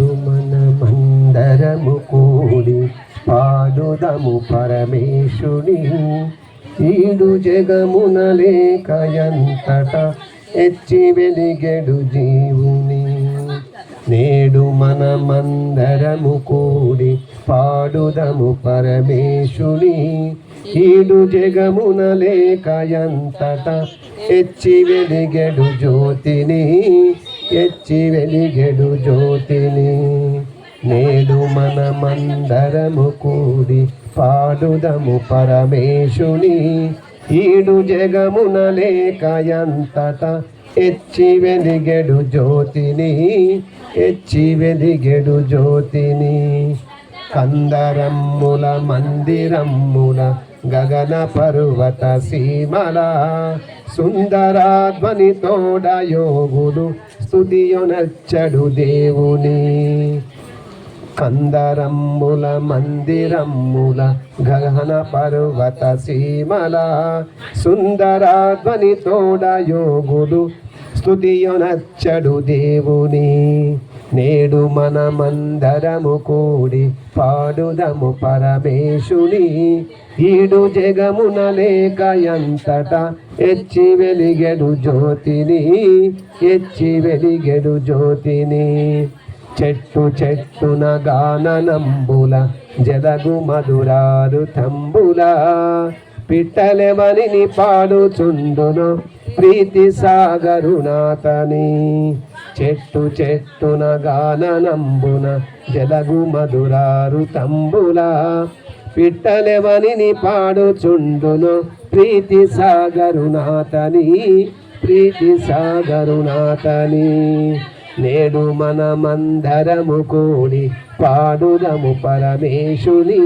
మందరము కూడి పాడుదము పరమేశుని. ఈడు జగమున లేక ఎంతట ఎచ్చి వెలిగెడు జీవుని. నేడు మనమందరము కూడి పాడుదము పరమేశుని. ఈడు జగమున లేక ఎంతట ఎచ్చి వెలిగెడు జ్యోతిని. ఎచ్చి వెలిగెడు జ్యోతిని నేడు మనమందరము కూడి పాడుదము పరమేశుని. ఈడు జగమున లేక ఎంతట ఎచ్చి వెలిగెడు జ్యోతిని ఎచ్చి వెలిగెడు జ్యోతిని. కందరమ్ముల మందిరమ్ముల గగన పర్వత సీమల సుందరాధ్వని తోడ యోగులు స్తుతియొనచ్చడు దేవుని. కందరమ్ముల మందిరమ్ముల గగన పర్వత సీమల సుందరాధ్వని తోడ యోగులు స్తుతియొనచ్చడు దేవుని. నేడు మనమందరము కూడి పాడుదము పరమేశుని. ఈడు జగమున లేక ఎంతటా ఎచ్చి వెలిగెడు జ్యోతిని ఎచ్చి వెలిగెడు జ్యోతిని. చెట్టు చెట్టున గాననంబుల జలగు మధురారు తంబుల. పిట్టలెవరిని పాడుచుండును ప్రీతి సాగరునాథని. చెట్టు చెట్టున గాననంబున జలగు మధురారు తంబుల. పిట్టలెవనిని పాడుచుండును ప్రీతి సాగరునాథని ప్రీతి సాగరునాథని నేడు మనమందరము కూడి పాడుదము పరమేశుని.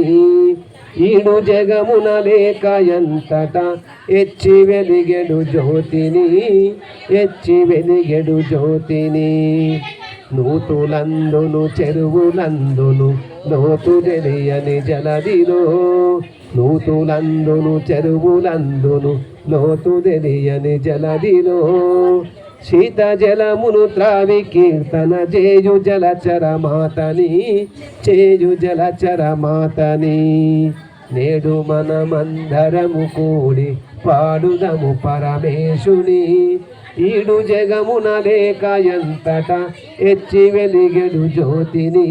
ఈడు జగమున లేక ఎంతట ఎచ్చి వెలిగెడు జ్యోతిని ఎచ్చి వెలిగెడు జ్యోతిని. నూతులందును చెరువులందును లోతు తెలియని జలదిలో. నూతులందును చెరువులందును లోతు తెలియని జలదిలో. శీత జలమును త్రావి కీర్తన చేయు జలచర మాతని చేయు జలచర మాతని. నేడు మనమందరము కూడి పాడుదము పరమేశుని. ఈడు జగమున లేక ఎంతట ఎచ్చి వెలిగెడు జ్యోతిని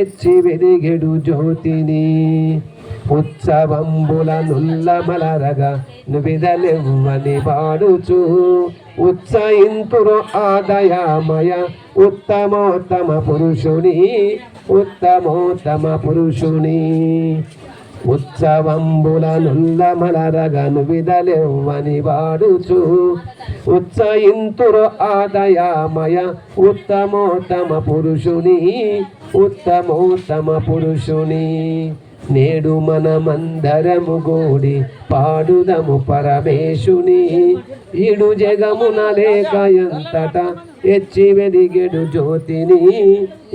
ఎచ్చి వెలిగెడు జ్యోతిని. ఉత్సవంబుల నుల్లమలరగా విదలెవ్వని పాడుచు. ఉత్సయింతురు ఆదయామయ ఉత్తమోత్తమ పురుషుని ఉత్తమోత్తమ పురుషుని. ఉత్సవంబుల నుల్లమలరగను విదలెవ్వని వాడుచు ఉత్సయింతురు ఆదయామయ ఉత్తమోత్తమ పురుషుని ఉత్తమోత్తమ పురుషుని. నేడు మనమందరము గోడి పాడుదము పరమేశుని. ఇడు జగమున లేక ఎంతట ఎచ్చి వెలిగెడు జ్యోతిని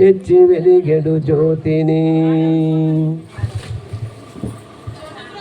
ఎచ్చి వెలిగెడు జ్యోతిని.